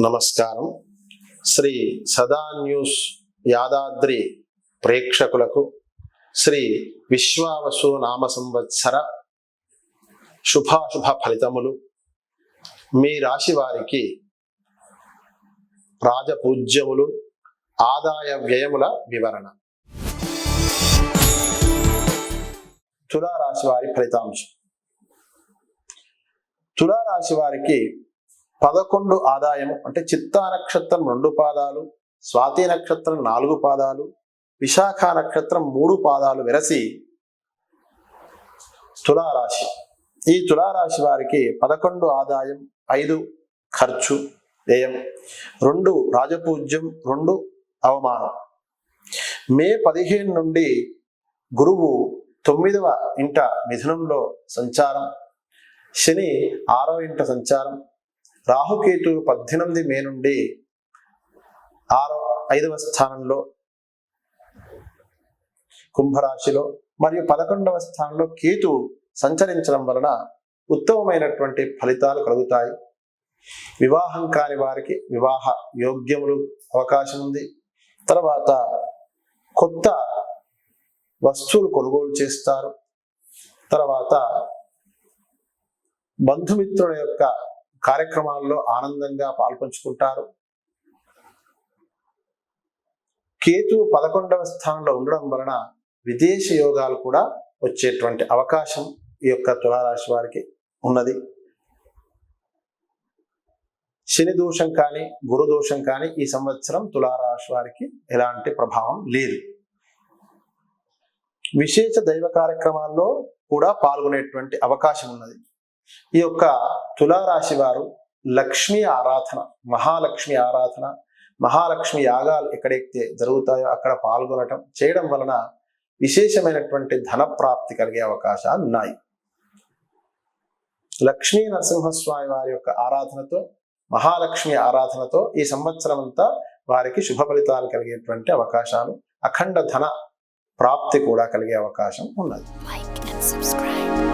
నమస్కారం. శ్రీ సదా న్యూస్ యాదాద్రి ప్రేక్షకులకు శ్రీ విశ్వావసు నామ సంవత్సర శుభాశుభ ఫలితములు. మీ రాశి వారికి రాజపూజ్యములు ఆదాయ వ్యయముల వివరణ. తులారాశి వారి ఫలితాంశం. తులారాశి వారికి పదకొండు ఆదాయం అంటే చిత్తా నక్షత్రం రెండు పాదాలు స్వాతి నక్షత్రం నాలుగు పాదాలు విశాఖ నక్షత్రం మూడు పాదాలు వెరసి తులారాశి. ఈ తులారాశి వారికి పదకొండు ఆదాయం ఐదు ఖర్చు వ్యయం రెండు రాజపూజ్యం రెండు అవమానం. మే పదిహేను నుండి గురువు తొమ్మిదవ ఇంట మిథునంలో సంచారం శని ఆరవ ఇంట సంచారం రాహుకేతు పద్దెనిమిది మే నుండి ఆరో ఐదవ స్థానంలో కుంభరాశిలో మరియు పదకొండవ స్థానంలో కేతు సంచరించడం వలన ఉత్తమమైనటువంటి ఫలితాలు కలుగుతాయి. వివాహం కాని వారికి వివాహ యోగ్యములు అవకాశం ఉంది. తర్వాత కొత్త వస్తువులు కొనుగోలు చేస్తారు. తర్వాత బంధుమిత్రుల యొక్క కార్యక్రమాల్లో ఆనందంగా పాల్పంచుకుంటారు. కేతు పదకొండవ స్థానంలో ఉండడం వలన విదేశ యోగాలు కూడా వచ్చేటువంటి అవకాశం ఈ యొక్క తులారాశి వారికి ఉన్నది. శని దోషం కానీ గురు దోషం కానీ ఈ సంవత్సరం తులారాశి వారికి ఎలాంటి ప్రభావం లేదు. విశేష దైవ కార్యక్రమాల్లో కూడా పాల్గొనేటువంటి అవకాశం ఉన్నది. ఈ యొక్క తులారాశి వారు లక్ష్మీ ఆరాధన మహాలక్ష్మి ఆరాధన మహాలక్ష్మి యాగాలు ఎక్కడైతే జరుగుతాయో అక్కడ పాల్గొనటం చేయడం వలన విశేషమైనటువంటి ధన ప్రాప్తి కలిగే అవకాశాలు ఉన్నాయి లక్ష్మీ నరసింహస్వామి వారి యొక్క ఆరాధనతో మహాలక్ష్మి ఆరాధనతో ఈ సంవత్సరం అంతా వారికి శుభ ఫలితాలు కలిగేటువంటి అవకాశాలు అఖండ ధన ప్రాప్తి కూడా కలిగే అవకాశం ఉన్నది like and subscribe.